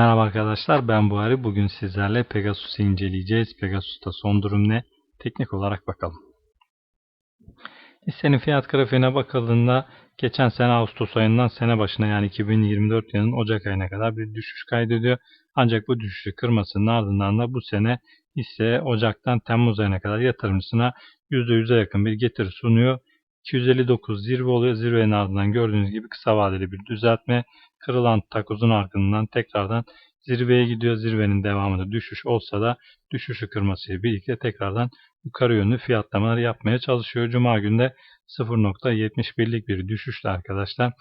Merhaba arkadaşlar ben Buhari. Bugün sizlerle Pegasus'u inceleyeceğiz. Pegasus'ta son durum ne? Teknik olarak bakalım. Hissenin fiyat grafiğine bakıldığında geçen sene Ağustos ayından sene başına yani 2024 yılının Ocak ayına kadar bir düşüş kaydediyor. Ancak bu düşüşü kırmasının ardından da bu sene hisse Ocak'tan Temmuz ayına kadar yatırımcısına %100'e yakın bir getiri sunuyor. 259 zirve oluyor. Zirvenin ardından gördüğünüz gibi kısa vadeli bir düzeltme. Kırılan takozun ardından tekrardan zirveye gidiyor. Zirvenin devamında düşüş olsa da düşüşü kırmasıyla birlikte tekrardan yukarı yönlü fiyatlamalar yapmaya çalışıyor. Cuma günde 0.71'lik bir düşüşle arkadaşlar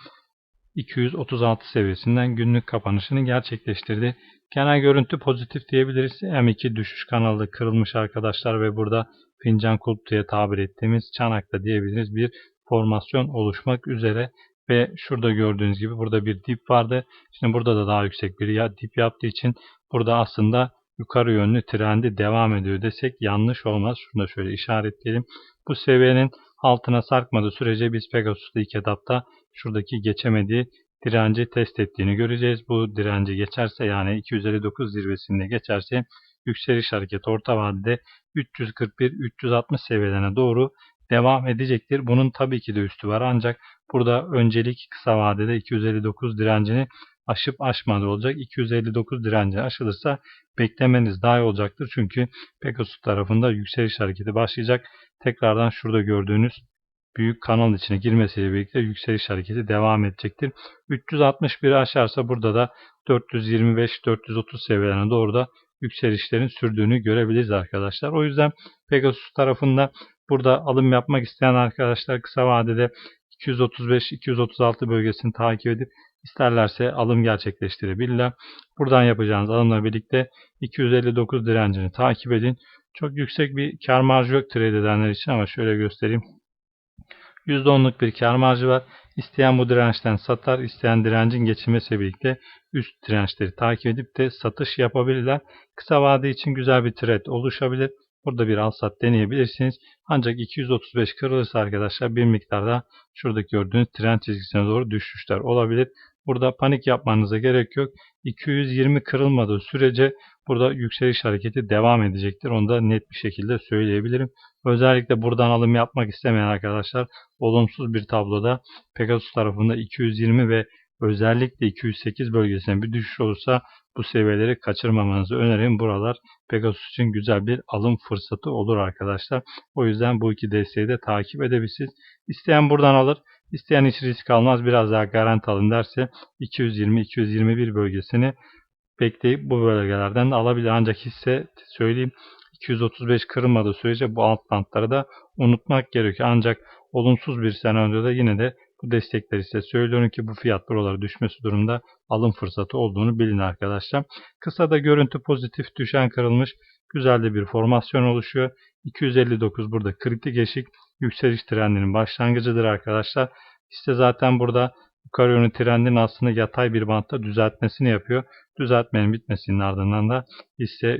236 seviyesinden günlük kapanışını gerçekleştirdi. Genel görüntü pozitif diyebiliriz. M2 düşüş kanalı kırılmış arkadaşlar ve burada fincan kulp diye tabir ettiğimiz çanakta diyebiliriz bir formasyon oluşmak üzere ve şurada gördüğünüz gibi burada bir dip vardı. Şimdi burada da daha yüksek bir dip yaptığı için burada aslında yukarı yönlü trendi devam ediyor desek yanlış olmaz. Şunu da şöyle işaretleyelim. Bu seviyenin altına sarkmadığı sürece biz Pegasus'ta ilk etapta şuradaki geçemediği direnci test ettiğini göreceğiz. Bu direnci geçerse yani 259 zirvesinde geçerse yükseliş hareketi orta vadede 341-360 seviyelerine doğru devam edecektir. Bunun tabii ki de üstü var ancak burada öncelik kısa vadede 259 direncini aşıp aşmadı olacak. 259 direnci aşılırsa beklemeniz daha iyi olacaktır. Çünkü Pegasus tarafında yükseliş hareketi başlayacak. Tekrardan şurada gördüğünüz büyük kanal içine girmesiyle birlikte yükseliş hareketi devam edecektir. 361 aşarsa burada da 425-430 seviyelerine doğru da yükselişlerin sürdüğünü görebiliriz arkadaşlar. O yüzden Pegasus tarafında burada alım yapmak isteyen arkadaşlar kısa vadede 235-236 bölgesini takip edip isterlerse alım gerçekleştirebilirler. Buradan yapacağınız alımla birlikte 259 direncini takip edin. Çok yüksek bir kar marjı yok trade edenler için ama şöyle göstereyim. %10'luk bir kar marjı var. İsteyen bu dirençten satar, isteyen direncin geçilmesiyle birlikte üst dirençleri takip edip de satış yapabilirler. Kısa vade için güzel bir trend oluşabilir. Burada bir al sat deneyebilirsiniz. Ancak 235 kırılırsa arkadaşlar bir miktarda şuradaki gördüğünüz trend çizgisine doğru düşüşler olabilir. Burada panik yapmanıza gerek yok. 220 kırılmadığı sürece burada yükseliş hareketi devam edecektir. Onu da net bir şekilde söyleyebilirim. Özellikle buradan alım yapmak istemeyen arkadaşlar olumsuz bir tabloda Pegasus tarafında 220 ve özellikle 208 bölgesine bir düşüş olursa bu seviyeleri kaçırmamanızı öneririm. Buralar Pegasus için güzel bir alım fırsatı olur arkadaşlar. O yüzden bu iki desteği de takip edebilirsiniz. İsteyen buradan alır. İsteyen hiç risk almaz biraz daha garanti alın derse 220-221 bölgesini bekleyip bu bölgelerden de alabilir. Ancak hisse söyleyeyim 235 kırılmadığı sürece bu alt bantları da unutmak gerekiyor. Ancak olumsuz bir senaryoda da yine de bu destekler ise söylüyorum ki bu fiyat buralara düşmesi durumda alım fırsatı olduğunu bilin arkadaşlar. Kısada görüntü pozitif düşen kırılmış güzel de bir formasyon oluşuyor. 259 burada kritik eşik yükseliş trendinin başlangıcıdır arkadaşlar. İşte zaten burada yukarı yönlü trendin aslında yatay bir bantta düzeltmesini yapıyor. Düzeltmenin bitmesinin ardından da hisse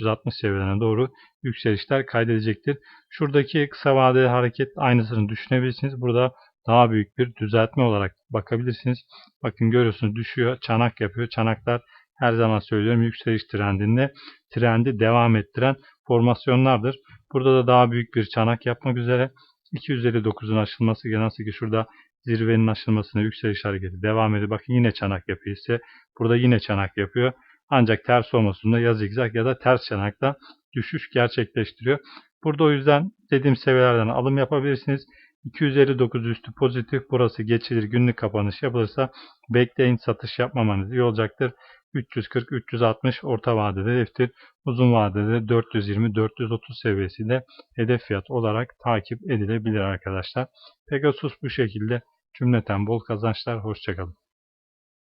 340-360 seviyelerine doğru yükselişler kaydedecektir. Şuradaki kısa vadeli hareket aynısını düşünebilirsiniz. Burada daha büyük bir düzeltme olarak bakabilirsiniz. Bakın görüyorsunuz düşüyor, çanak yapıyor. Çanaklar her zaman söylüyorum yükseliş trendinde trendi devam ettiren formasyonlardır. Burada da daha büyük bir çanak yapmak üzere 259'un aşılması nasıl ki şurada zirvenin aşılmasına yükseliş hareketi devam ediyor. Bakın yine çanak yapıyor ise burada yine çanak yapıyor. Ancak ters olmasında ya zigzag ya da ters çanakta düşüş gerçekleştiriyor. Burada o yüzden dediğim seviyelerden alım yapabilirsiniz. 259 üstü pozitif burası geçilir günlük kapanış yapılırsa bekleyin satış yapmamanız iyi olacaktır. 340-360 orta vadede hedeftir. Uzun vadede 420-430 seviyesi de hedef fiyat olarak takip edilebilir arkadaşlar. Pegasus bu şekilde cümleten bol kazançlar. Hoşçakalın.